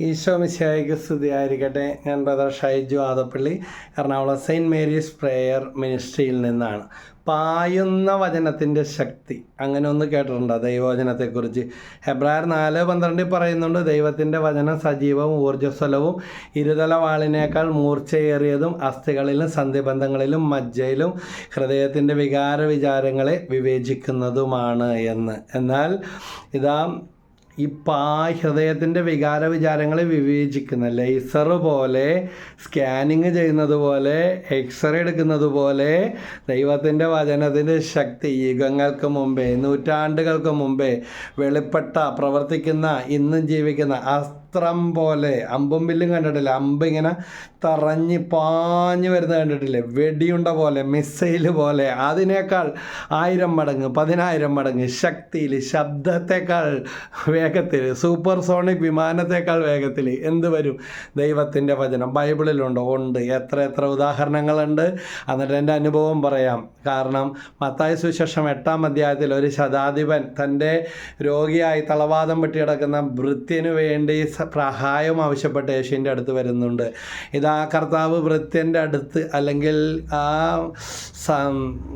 ഈശോ സ്തുതി സ്തുതിയായിരിക്കട്ടെ. ഞാൻ brother Shaiju Adappally Ernakulam saint Mary's prayer മിനിസ്ട്രിയിൽ നിന്നാണ്. പായുന്ന വചനത്തിന്റെ ശക്തി. അങ്ങനെ ഒന്ന് കേട്ടിട്ടുണ്ടോ ദൈവവചനത്തെക്കുറിച്ച്? ഹെബ്രായർ നാല് പന്ത്രണ്ടിൽ പറയുന്നുണ്ട് ദൈവത്തിന്റെ വചനം സജീവവും ഊർജസ്വലവും ഇരുതല വാളിനേക്കാൾ മൂർച്ചയേറിയതും അസ്ഥികളിലും സന്ധിബന്ധങ്ങളിലും മജ്ജയിലും ഹൃദയത്തിന്റെ വികാര വിചാരങ്ങളെ വിവേചിക്കുന്നതുമാണ് എന്ന്. എന്നാൽ ഇതാ ഈ പാ ഹൃദയത്തിന്റെ വികാര വിചാരങ്ങളെ വിവേചിക്കുന്ന ലേസർ പോലെ സ്കാനിങ് ചെയ്യുന്നത് പോലെ എക്സ്റേ എടുക്കുന്നത് പോലെ ദൈവത്തിന്റെ വചനത്തിന്റെ ശക്തി യുഗങ്ങൾക്ക് മുമ്പേ നൂറ്റാണ്ടുകൾക്ക് മുമ്പേ വെളിപ്പെട്ട പ്രവർത്തിക്കുന്ന ഇന്നും ജീവിക്കുന്ന അസ്ത്രം പോലെ. അമ്പും വില്ലും കണ്ടിട്ടില്ല. അമ്പ് ഇങ്ങനെ തറഞ്ഞ് പാഞ്ഞു വരുന്നത് കണ്ടിട്ടില്ലേ? വെടിയുണ്ട പോലെ മിസൈൽ പോലെ. അതിനേക്കാൾ ആയിരം മടങ്ങ് പതിനായിരം മടങ്ങ് ശക്തിയിൽ ശബ്ദത്തേക്കാൾ വേഗത്തിൽ സൂപ്പർ സോണിക് വിമാനത്തേക്കാൾ വേഗത്തിൽ എന്ത് വരും? ദൈവത്തിന്റെ വചനം ബൈബിളിലുണ്ട്. ഉണ്ട്. എത്ര എത്ര ഉദാഹരണങ്ങളുണ്ട്. എന്നിട്ട് എന്റെ അനുഭവം പറയാം. കാരണം മത്തായ സുശേഷം എട്ടാം അധ്യായത്തിൽ ഒരു ശതാധിപൻ തന്റെ രോഗിയായി തളവാദം പെട്ടി കിടക്കുന്ന വൃത്തിന് വേണ്ടി സഹായം ആവശ്യപ്പെട്ട് യേശുവിന്റെ അടുത്ത് വരുന്നുണ്ട്. ഇതാ കർത്താവ് വൃത്യന്റെ അടുത്ത് അല്ലെങ്കിൽ ആ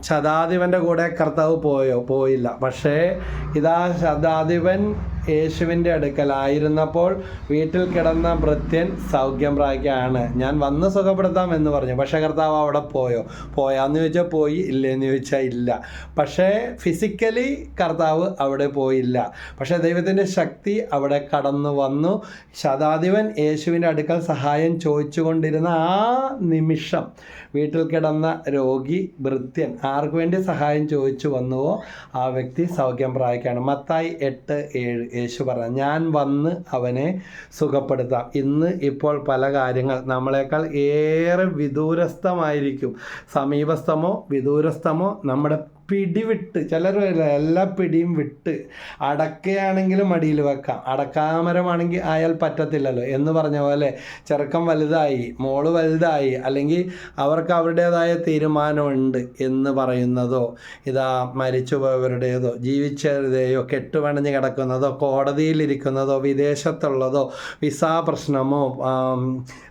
ശതാധിപന്റെ കൂടെ കർത്താവ് പോയോ പോയില്ല. പക്ഷേ ഇതാ ശതാധിപൻ യേശുവിന്റെ അടുക്കലായിരുന്നപ്പോൾ വീട്ടിൽ കിടന്ന ഭൃത്യൻ സൗഖ്യം പ്രാപിക്കുകയാണ്. ഞാൻ വന്ന് സുഖപ്പെടുത്താം എന്ന് പറഞ്ഞു. പക്ഷേ കർത്താവ് അവിടെ പോയോ? പോയാന്ന് ചോദിച്ചാൽ പോയി ഇല്ലേന്ന് ചോദിച്ചാൽ ഇല്ല. പക്ഷേ ഫിസിക്കലി കർത്താവ് അവിടെ പോയില്ല. പക്ഷേ ദൈവത്തിന്റെ ശക്തി അവിടെ കടന്നു വന്നു. ശതാധിപൻ യേശുവിന്റെ അടുക്കൽ സഹായം ചോദിച്ചുകൊണ്ടിരുന്ന ആ നിമിഷം വീട്ടിൽ കിടന്ന രോഗി ഭൃത്യൻ ആർക്കു വേണ്ടി സഹായം ചോദിച്ചു വന്നുവോ? ആ വ്യക്തി സൗഖ്യം പ്രാപിക്കുകയാണ്. മത്തായി എട്ട് ഏഴ്. യേശു പറഞ്ഞു ഞാൻ വന്ന് അവനെ സുഖപ്പെടുത്താം. ഇന്ന് ഇപ്പോൾ പല കാര്യങ്ങൾ നമ്മളെക്കാൾ ഏറെ വിദൂരസ്ഥമായിരിക്കും. സമീപസ്ഥമോ വിദൂരസ്ഥമോ നമ്മുടെ പിടിവിട്ട് ചിലർ എല്ലാ പിടിയും വിട്ട് അടക്കയാണെങ്കിലും മടിയിൽ വെക്കാം. അടക്കാമരമാണെങ്കിൽ അയാൾ പറ്റത്തില്ലല്ലോ എന്ന് പറഞ്ഞ പോലെ ചെറുക്കം വലുതായി മോൾ വലുതായി അല്ലെങ്കിൽ അവർക്ക് അവരുടേതായ തീരുമാനമുണ്ട് എന്ന് പറയുന്നതോ ഇതാ മരിച്ചു പോയവരുടേതോ ജീവിച്ചവരുടെയോ കെട്ടുപണഞ്ഞ് കിടക്കുന്നതോ കോടതിയിലിരിക്കുന്നതോ വിദേശത്തുള്ളതോ വിസ പ്രശ്നമോ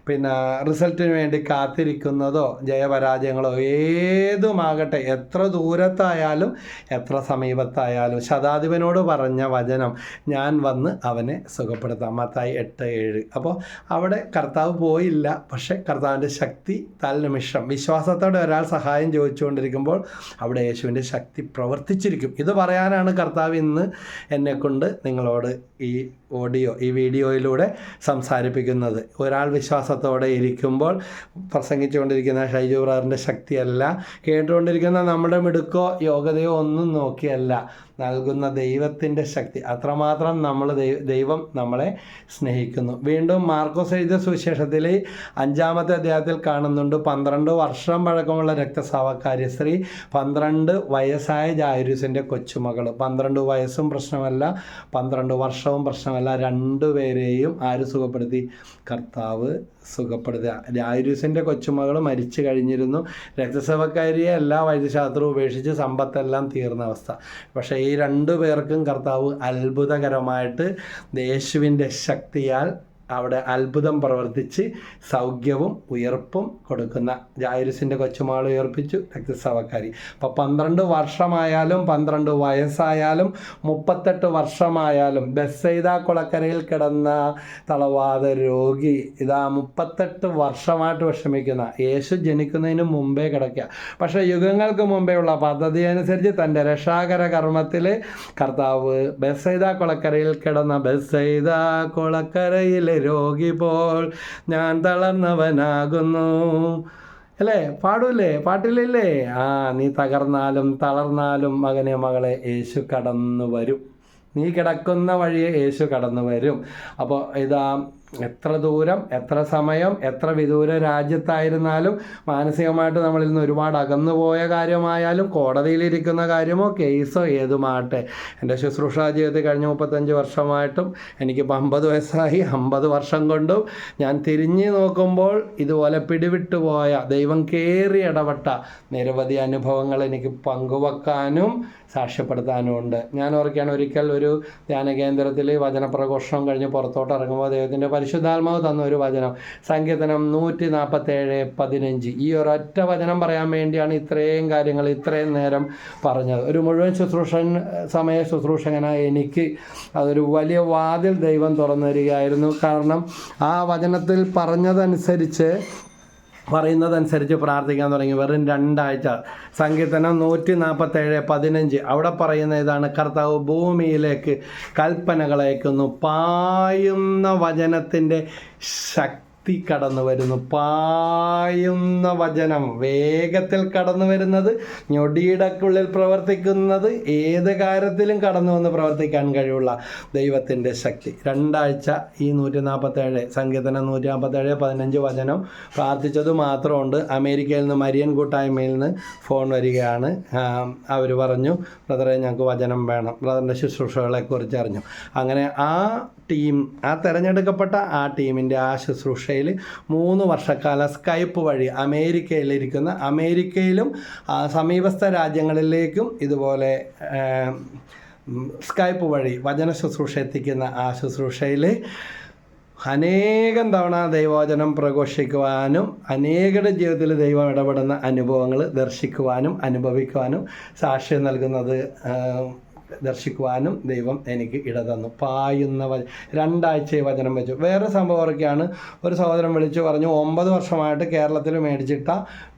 പിന്നെ റിസൾട്ടിന് വേണ്ടി കാത്തിരിക്കുന്നതോ ജയപരാജയങ്ങളോ ഏതുമാകട്ടെ എത്ര ദൂരത്തായാലും എത്ര സമീപത്തായാലും ശതാധിപനോട് പറഞ്ഞ വചനം ഞാൻ വന്ന് അവനെ സുഖപ്പെടുത്താം. മത്തായി എട്ട് ഏഴ്. അപ്പോൾ അവിടെ കർത്താവ് പോയില്ല പക്ഷേ കർത്താവിന്റെ ശക്തി തൽനിമിഷം വിശ്വാസത്തോടെ ഒരാൾ സഹായം ചോദിച്ചുകൊണ്ടിരിക്കുമ്പോൾ അവിടെ യേശുവിന്റെ ശക്തി പ്രവർത്തിച്ചിരിക്കും. ഇത് പറയാനാണ് കർത്താവ് ഇന്ന് എന്നെക്കൊണ്ട് നിങ്ങളോട് ഈ ഓഡിയോ ഈ വീഡിയോയിലൂടെ സംസാരിപ്പിക്കുന്നത്. ഒരാൾ വിശ്വാസത്തോടെ ഇരിക്കുമ്പോൾ പ്രസംഗിച്ചുകൊണ്ടിരിക്കുന്ന ഷൈജു ബ്രാറിന്റെ ശക്തിയല്ല. കേട്ടുകൊണ്ടിരിക്കുന്ന നമ്മുടെ മിടുക്കോ യോഗ്യതയോ ഒന്നും നോക്കിയല്ല. നൽകുന്ന ദൈവത്തിന്റെ ശക്തി. അത്രമാത്രം നമ്മൾ ദൈവം നമ്മളെ സ്നേഹിക്കുന്നു. വീണ്ടും മാർക്കോസ് എഴുതിയ സുവിശേഷത്തിൽ അഞ്ചാമത്തെ അധ്യായത്തിൽ കാണുന്നുണ്ട്. പന്ത്രണ്ട് വർഷം പഴക്കമുള്ള രക്തസാവക്കാരി സ്ത്രീ പന്ത്രണ്ട് വയസ്സായ ജായുസിന്റെ കൊച്ചുമകൾ പന്ത്രണ്ട് വയസ്സും പ്രശ്നമല്ല പന്ത്രണ്ട് വർഷവും പ്രശ്നമല്ല. രണ്ടുപേരെയും ആര് സുഖപ്പെടുത്തി? കർത്താവ് സുഖപ്പെടുത്തുക ജായുരുസിന്റെ കൊച്ചുമകൾ മരിച്ചു കഴിഞ്ഞിരുന്നു. രക്തസഭക്കാരിയെ എല്ലാ വൈദ്യശാസ്ത്രവും ഉപേക്ഷിച്ച് സമ്പത്തെല്ലാം തീർന്ന അവസ്ഥ. പക്ഷേ ഈ രണ്ടു പേർക്കും കർത്താവ് അത്ഭുതകരമായിട്ട് യേശുവിന്റെ ശക്തിയാൽ അവിടെ അത്ഭുതം പ്രവർത്തിച്ച് സൗഖ്യവും ഉയർപ്പും കൊടുക്കുന്ന ജായുസിന്റെ കൊച്ചുമാൾ ഉയർപ്പിച്ചു. രക്തസ്രാവക്കാരി അപ്പോൾ പന്ത്രണ്ട് വർഷമായാലും പന്ത്രണ്ട് വയസ്സായാലും മുപ്പത്തെട്ട് വർഷമായാലും ബെസ്സൈദ കുളക്കരയിൽ കിടന്ന തളവാത രോഗി ഇതാ മുപ്പത്തെട്ട് വർഷമായിട്ട് വിഷമിക്കുന്ന യേശു ജനിക്കുന്നതിന് മുമ്പേ കിടക്കുക. പക്ഷേ യുഗങ്ങൾക്ക് മുമ്പേ ഉള്ള പദ്ധതി അനുസരിച്ച് തന്റെ രക്ഷാകര കർമ്മത്തിൽ കർത്താവ് ബെസ്സൈദ കുളക്കരയിൽ കിടന്ന ബെസ്സൈദ കുളക്കരയിലെ രോഗി പോൽ ഞാൻ തളർന്നവനാകുന്നു. അല്ലേ? പാടൂല്ലേ പാട്ടിലില്ലേ ആ നീ തകർന്നാലും തളർന്നാലും മകനെ മകളെ യേശു കടന്നു വരും നീ കിടക്കുന്ന വഴിയെ യേശു കടന്നു വരും അപ്പോൾ ഇതാ എത്ര ദൂരം എത്ര സമയം എത്ര വിദൂര രാജ്യത്തായിരുന്നാലും മാനസികമായിട്ട് നമ്മളിൽ നിന്ന് ഒരുപാട് അകന്നു പോയ കാര്യമായാലും കോടതിയിലിരിക്കുന്ന കാര്യമോ കേസോ ഏതുമാകട്ടെ. എന്റെ ശുശ്രൂഷ ജീവിതത്തിൽ കഴിഞ്ഞ മുപ്പത്തഞ്ച് വർഷമായിട്ടും എനിക്ക് എനിക്കിപ്പോൾ അമ്പത് വയസ്സായി. അമ്പത് വർഷം കൊണ്ടും ഞാൻ തിരിഞ്ഞു നോക്കുമ്പോൾ ഇതുപോലെ പിടിവിട്ടു പോയ ദൈവം കയറി ഇടപെട്ട നിരവധി അനുഭവങ്ങൾ എനിക്ക് പങ്കുവെക്കാനും സാക്ഷ്യപ്പെടുത്താനും ഉണ്ട്. ഞാൻ ഓർക്കുകയാണ് ഒരിക്കൽ ഒരു ധ്യാന കേന്ദ്രത്തിൽ വചനപ്രഘോഷണം കഴിഞ്ഞ് പുറത്തോട്ട് ഇറങ്ങുമ്പോൾ ദൈവത്തിന്റെ പരിശുദ്ധാത്മാവ് തന്ന ഒരു വചനം. സങ്കീർത്തനം നൂറ്റി നാൽപ്പത്തേഴ് പതിനഞ്ച്. ഈ ഒരൊറ്റ വചനം പറയാൻ വേണ്ടിയാണ് ഇത്രയും കാര്യങ്ങൾ ഇത്രയും നേരം പറഞ്ഞത്. ഒരു മുഴുവൻ ശുശ്രൂഷൻ സമയ ശുശ്രൂഷകനായ എനിക്ക് അതൊരു വലിയ വാതിൽ ദൈവം തുറന്നു തരികയായിരുന്നു. കാരണം ആ വചനത്തിൽ പറഞ്ഞതനുസരിച്ച് പറയുന്നതനുസരിച്ച് പ്രാർത്ഥിക്കാൻ തുടങ്ങി. വെറും രണ്ടാഴ്ച. സങ്കീർത്തനം നൂറ്റി നാൽപ്പത്തേഴ് പതിനഞ്ച്. അവിടെ പറയുന്ന ഇതാണ്. കർത്താവ് ഭൂമിയിലേക്ക് കൽപ്പനകളയക്കുന്നു. പായുന്ന വചനത്തിന്റെ ശക്തി ശക്തി കടന്നു വരുന്നു. പായുന്ന വചനം വേഗത്തിൽ കടന്നു വരുന്നത് ഞൊടിയിടക്കുള്ളിൽ പ്രവർത്തിക്കുന്നത് ഏത് കാര്യത്തിലും കടന്നു വന്ന് പ്രവർത്തിക്കാൻ കഴിവുള്ള ദൈവത്തിന്റെ ശക്തി. രണ്ടാഴ്ച ഈ നൂറ്റി നാൽപ്പത്തേഴ് സങ്കീർത്തനം നൂറ്റി നാൽപ്പത്തേഴ് പതിനഞ്ച് വചനം പ്രാർത്ഥിച്ചത് മാത്രമുണ്ട്. അമേരിക്കയിൽ നിന്ന് മരിയൻ കൂട്ടായ്മയിൽ നിന്ന് ഫോൺ വരികയാണ്. അവർ പറഞ്ഞു ബ്രദറെ ഞങ്ങൾക്ക് വചനം വേണം. ബ്രദറിന്റെ ശുശ്രൂഷകളെക്കുറിച്ച് അറിഞ്ഞു. അങ്ങനെ ആ ടീം ആ തിരഞ്ഞെടുക്കപ്പെട്ട ആ ടീമിന്റെ ആ ശുശ്രൂഷയിൽ മൂന്ന് വർഷക്കാലം സ്കൈപ്പ് വഴി അമേരിക്കയിലിരിക്കുന്ന അമേരിക്കയിലും സമീപസ്ഥ രാജ്യങ്ങളിലേക്കും ഇതുപോലെ സ്കൈപ്പ് വഴി വചന ശുശ്രൂഷ എത്തിക്കുന്ന ആ ശുശ്രൂഷയിൽ അനേകം തവണ ദൈവവചനം പ്രഘോഷിക്കുവാനും അനേകരുടെ ജീവിതത്തിൽ ദൈവം ഇടപെടുന്ന അനുഭവങ്ങൾ ദർശിക്കുവാനും അനുഭവിക്കുവാനും സാക്ഷ്യം നൽകുന്നത് ദർശിക്കുവാനും ദൈവം എനിക്ക് ഇട തന്നു. പായുന്ന വച രണ്ടാഴ്ച വചനം വെച്ചു. വേറെ സംഭവമൊക്കെയാണ് ഒരു സഹോദരൻ വിളിച്ചു പറഞ്ഞു ഒമ്പത് വർഷമായിട്ട് കേരളത്തിൽ മേടിച്ചിട്ട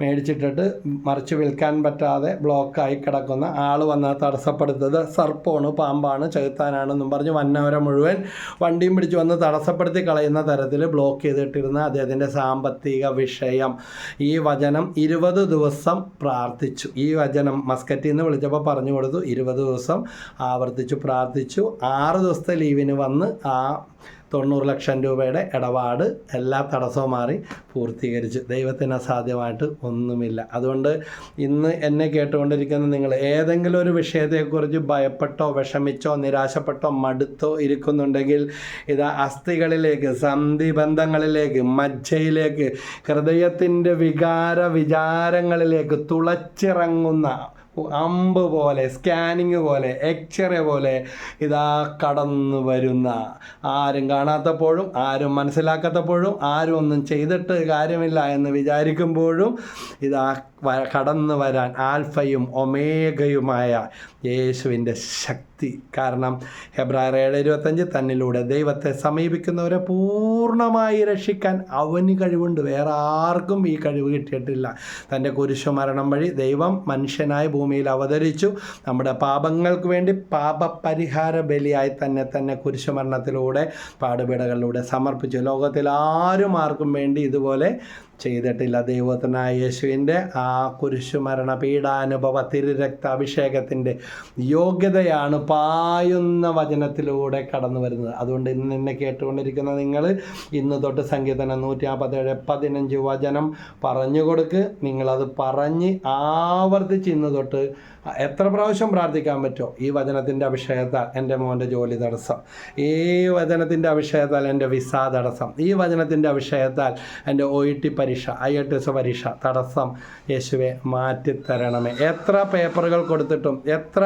മേടിച്ചിട്ടിട്ട് മറിച്ച് വിൽക്കാൻ പറ്റാതെ ബ്ലോക്കായി കിടക്കുന്ന ആൾ വന്നാൽ തടസ്സപ്പെടുത്തത് സർപ്പമാണ് പാമ്പാണ് ചെകുത്താനാണെന്നും പറഞ്ഞ് വന്നവരെ മുഴുവൻ വണ്ടിയും പിടിച്ച് വന്ന് തടസ്സപ്പെടുത്തി കളയുന്ന തരത്തിൽ ബ്ലോക്ക് ചെയ്തിട്ടിരുന്ന അദ്ദേഹത്തിന്റെ സാമ്പത്തിക വിഷയം. ഈ വചനം ഇരുപത് ദിവസം പ്രാർത്ഥിച്ചു. ഈ വചനം മസ്കറ്റിൽ നിന്ന് വിളിച്ചപ്പോൾ പറഞ്ഞു കൊടുത്തു ഇരുപത് ദിവസം ആവർത്തിച്ചു പ്രാർത്ഥിച്ചു. ആറ് ദിവസത്തെ ലീവിന് വന്ന് ആ തൊണ്ണൂറ് ലക്ഷം രൂപയുടെ ഇടപാട് എല്ലാ തടസ്സവും മാറി പൂർത്തീകരിച്ചു. ദൈവത്തിന് അസാധ്യമായിട്ട് ഒന്നുമില്ല. അതുകൊണ്ട് ഇന്ന് എന്നെ കേട്ടുകൊണ്ടിരിക്കുന്ന നിങ്ങൾ ഏതെങ്കിലും ഒരു വിഷയത്തെക്കുറിച്ച് ഭയപ്പെട്ടോ വിഷമിച്ചോ നിരാശപ്പെട്ടോ മടുത്തോ ഇരിക്കുന്നുണ്ടെങ്കിൽ ഇത് അസ്ഥികളിലേക്ക് സന്ധിബന്ധങ്ങളിലേക്ക് മജ്ജയിലേക്ക് ഹൃദയത്തിന്റെ വികാര വിചാരങ്ങളിലേക്ക് തുളച്ചിറങ്ങുന്ന അമ്പ് പോലെ സ്കാനിങ് പോലെ എക്സ്റേ പോലെ ഇതാ കടന്നു വരുന്ന. ആരും കാണാത്തപ്പോഴും ആരും മനസ്സിലാക്കാത്തപ്പോഴും ആരും ഒന്നും ചെയ്തിട്ട് കാര്യമില്ല എന്ന് വിചാരിക്കുമ്പോഴും ഇതാ കടന്നു വരാൻ ആൽഫയും ഒമേഗയുമായ യേശുവിന്റെ ശക്തി. കാരണം ഹെബ്രായർ ഏഴ് ഇരുപത്തഞ്ച് തന്നിലൂടെ ദൈവത്തെ സമീപിക്കുന്നവരെ പൂർണമായി രക്ഷിക്കാൻ അവന് കഴിവുണ്ട്. വേറെ ആർക്കും ഈ കഴിവ് കിട്ടിയിട്ടില്ല. തന്റെ കുരിശു മരണം വഴി ദൈവം മനുഷ്യനായി ഭൂമിയിൽ അവതരിച്ചു. നമ്മുടെ പാപങ്ങൾക്ക് വേണ്ടി പാപപരിഹാര ബലിയായി തന്നെ തന്നെ കുരിശുമരണത്തിലൂടെ പാടുപീടകളിലൂടെ സമർപ്പിച്ചു. ലോകത്തിൽ ആരും ആർക്കും വേണ്ടി ഇതുപോലെ ചെയ്തിട്ടില്ല. ദൈവത്തിനായ യേശുവിന്റെ ആ കുരിശുമരണ പീഡാനുഭവ തിരുരക്ത അഭിഷേകത്തിന്റെ യോഗ്യതയാണ് പായുന്ന വചനത്തിലൂടെ കടന്നു വരുന്നത്. അതുകൊണ്ട് ഇന്ന് എന്നെ കേട്ടുകൊണ്ടിരിക്കുന്ന നിങ്ങൾ ഇന്ന് തൊട്ട് സംഗീതനം നൂറ്റി നാൽപ്പത്തേഴ് പതിനഞ്ച് വചനം പറഞ്ഞു കൊടുക്ക്. നിങ്ങളത് പറഞ്ഞ് ആവർത്തിച്ച് ഇന്ന് തൊട്ട് എത്ര പ്രാവശ്യം പ്രാർത്ഥിക്കാൻ പറ്റുമോ? ഈ വചനത്തിന്റെ അഭിഷേകത്താൽ എന്റെ മോന്റെ ജോലി തടസ്സം. ഈ വചനത്തിന്റെ അഭിഷേകത്താൽ എന്റെ വിസ തടസ്സം. ഈ വചനത്തിന്റെ അഭിഷേകത്താൽ എന്റെ ഒ ഇ ടി പരീക്ഷ ഐ എ ടി എസ് പരീക്ഷ തടസ്സം യേശുവെ മാറ്റിത്തരണമേ. എത്ര പേപ്പറുകൾ കൊടുത്തിട്ടും എത്ര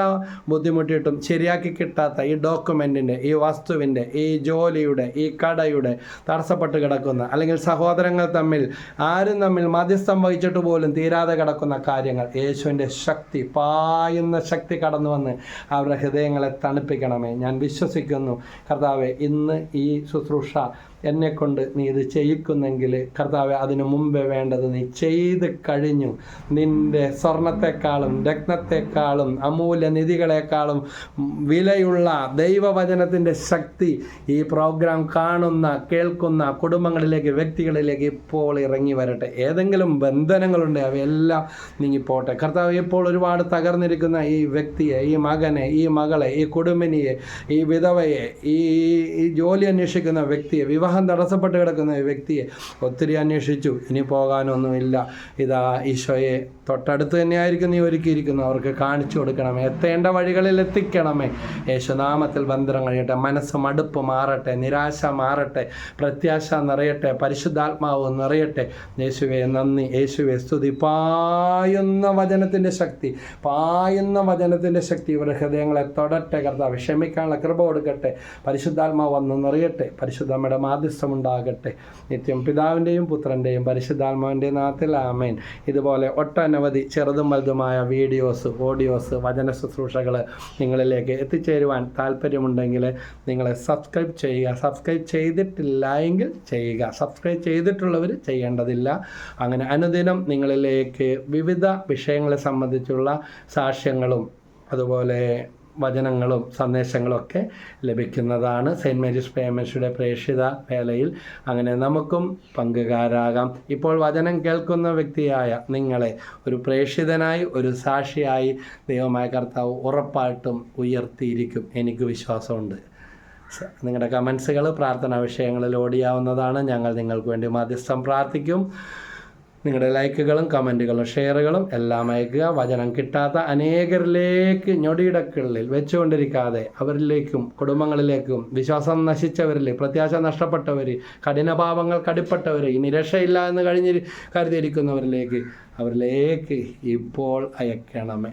ബുദ്ധിമുട്ടിയിട്ടും ശരിയാക്കി കിട്ടാത്ത ഈ ഡോക്യുമെന്റിന്റെ ഈ വസ്തുവിന്റെ ഈ ജോലിയുടെ ഈ കടയുടെ തടസ്സപ്പെട്ട് കിടക്കുന്ന അല്ലെങ്കിൽ സഹോദരങ്ങൾ തമ്മിൽ ആരും തമ്മിൽ മധ്യസ്ഥം വഹിച്ചിട്ട് പോലും തീരാതെ കിടക്കുന്ന കാര്യങ്ങൾ യേശുവിന്റെ ശക്തി പായുന്ന ശക്തി കടന്നു വന്ന് അവരുടെ ഹൃദയങ്ങളെ തണുപ്പിക്കണമേ. ഞാൻ വിശ്വസിക്കുന്നു. കർത്താവെ ഇന്ന് ഈ ശുശ്രൂഷ എന്നെക്കൊണ്ട് നീ ഇത് ചെയ്യിക്കുന്നെങ്കിൽ കർത്താവ് അതിനു മുമ്പേ വേണ്ടത് നീ ചെയ്ത് കഴിഞ്ഞു. നിന്റെ സ്വർണത്തെക്കാളും രത്നത്തെക്കാളും അമൂല്യ നിധികളെക്കാളും വിലയുള്ള ദൈവവചനത്തിന്റെ ശക്തി ഈ പ്രോഗ്രാം കാണുന്ന കേൾക്കുന്ന കുടുംബങ്ങളിലേക്ക് വ്യക്തികളിലേക്ക് ഇപ്പോൾ ഇറങ്ങി വരട്ടെ. ഏതെങ്കിലും ബന്ധനങ്ങളുണ്ട് അവയെല്ലാം നീങ്ങിപ്പോട്ടെ. കർത്താവ് ഇപ്പോൾ ഒരുപാട് തകർന്നിരിക്കുന്ന ഈ വ്യക്തിയെ ഈ മകനെ ഈ മകളെ ഈ കുടുംബിനിയെ ഈ വിധവയെ ഈ ഈ ജോലി അന്വേഷിക്കുന്ന വ്യക്തിയെ വിവാഹം തടസ്സപ്പെട്ട് കിടക്കുന്ന വ്യക്തിയെ ഒത്തിരി അന്വേഷിച്ചു. ഇനി പോകാനൊന്നുമില്ല. ഇതാ ഈശോയെ. തൊട്ടടുത്ത് തന്നെയായിരിക്കും നീ ഒരുക്കിയിരിക്കുന്നു. അവർക്ക് കാണിച്ചു കൊടുക്കണമേ. എത്തേണ്ട വഴികളിൽ എത്തിക്കണമേ. യേശുനാമത്തിൽ ബന്ധനം കഴിയട്ടെ. മനസ്സ് മടുപ്പ് മാറട്ടെ. നിരാശ മാറട്ടെ. പ്രത്യാശ നിറയട്ടെ. പരിശുദ്ധാത്മാവ് നിറയട്ടെ. യേശുവെ നന്ദി. യേശുവെ സ്തുതി. പായുന്ന വചനത്തിന്റെ ശക്തി. പായുന്ന വചനത്തിന്റെ ശക്തി. ഇവരുടെ ഹൃദയങ്ങളെ തൊടട്ടെ കർത്താവ്. ക്ഷമിക്കാനുള്ള കൃപ കൊടുക്കട്ടെ. പരിശുദ്ധാത്മാവ് വന്ന് നിറയട്ടെ. പരിശുദ്ധമ്മയുടെ മാധ്യസ്ഥമുണ്ടാകട്ടെ നിത്യം പിതാവിന്റെയും പുത്രന്റെയും പരിശുദ്ധാത്മാവിന്റെയും നാത്തിൽ ആമേൻ. ഇതുപോലെ ഒട്ടനവധി ചെറുതും വലുതുമായ വീഡിയോസ് ഓഡിയോസ് വചന ശുശ്രൂഷകൾ നിങ്ങളിലേക്ക് എത്തിച്ചേരുവാൻ താല്പര്യമുണ്ടെങ്കിൽ നിങ്ങളെ സബ്സ്ക്രൈബ് ചെയ്യുക. സബ്സ്ക്രൈബ് ചെയ്തിട്ടില്ല എങ്കിൽ ചെയ്യുക. സബ്സ്ക്രൈബ് ചെയ്തിട്ടുള്ളവർ ചെയ്യേണ്ടതില്ല. അങ്ങനെ അനുദിനം നിങ്ങളിലേക്ക് വിവിധ വിഷയങ്ങളെ സംബന്ധിച്ചുള്ള സാക്ഷ്യങ്ങളും അതുപോലെ വചനങ്ങളും സന്ദേശങ്ങളും ഒക്കെ ലഭിക്കുന്നതാണ്. സെയിന്റ് മേരീസ് പേമൻസിയുടെ പ്രേക്ഷിത വേലയിൽ. അങ്ങനെ നമുക്കും പങ്കുകാരാകാം. ഇപ്പോൾ വചനം കേൾക്കുന്ന വ്യക്തിയായ നിങ്ങളെ ഒരു പ്രേക്ഷിതനായി ഒരു സാക്ഷിയായി ദൈവമായ കർത്താവ് ഉറപ്പായിട്ടും ഉയർത്തിയിരിക്കും. എനിക്ക് വിശ്വാസമുണ്ട്. നിങ്ങളുടെ കമൻസുകൾ പ്രാർത്ഥനാ വിഷയങ്ങളിൽ ഓടിയാവുന്നതാണ്. ഞങ്ങൾ നിങ്ങൾക്ക് വേണ്ടി മധ്യസ്ഥം പ്രാർത്ഥിക്കും. നിങ്ങളുടെ ലൈക്കുകളും കമന്റുകളും ഷെയറുകളും എല്ലാം അയക്കുക. വചനം കിട്ടാത്ത അനേകരിലേക്ക് ഞൊടിയിടക്കുള്ളിൽ വെച്ചുകൊണ്ടിരിക്കാതെ അവരിലേക്കും കുടുംബങ്ങളിലേക്കും വിശ്വാസം നശിച്ചവരിൽ പ്രത്യാശ നഷ്ടപ്പെട്ടവർ കഠിനഭാവങ്ങൾ കടിപ്പെട്ടവർ ഇനി രക്ഷയില്ല എന്ന് കഴിഞ്ഞ് കരുതിയിരിക്കുന്നവരിലേക്ക് അവരിലേക്ക് ഇപ്പോൾ അയക്കണമേ.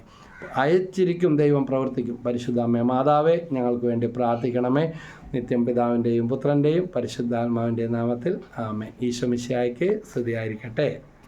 അയച്ചിരിക്കും ദൈവം പ്രവർത്തിക്കും. പരിശുദ്ധാമ്മേ മാതാവേ ഞങ്ങൾക്ക് വേണ്ടി പ്രാർത്ഥിക്കണമേ. നിത്യം പിതാവിന്റെയും പുത്രന്റെയും പരിശുദ്ധാത്മാവിന്റെയും നാമത്തിൽ ആമേ ഈശോ മിശിഹായ്ക്ക് സ്തുതിയായിരിക്കട്ടെ.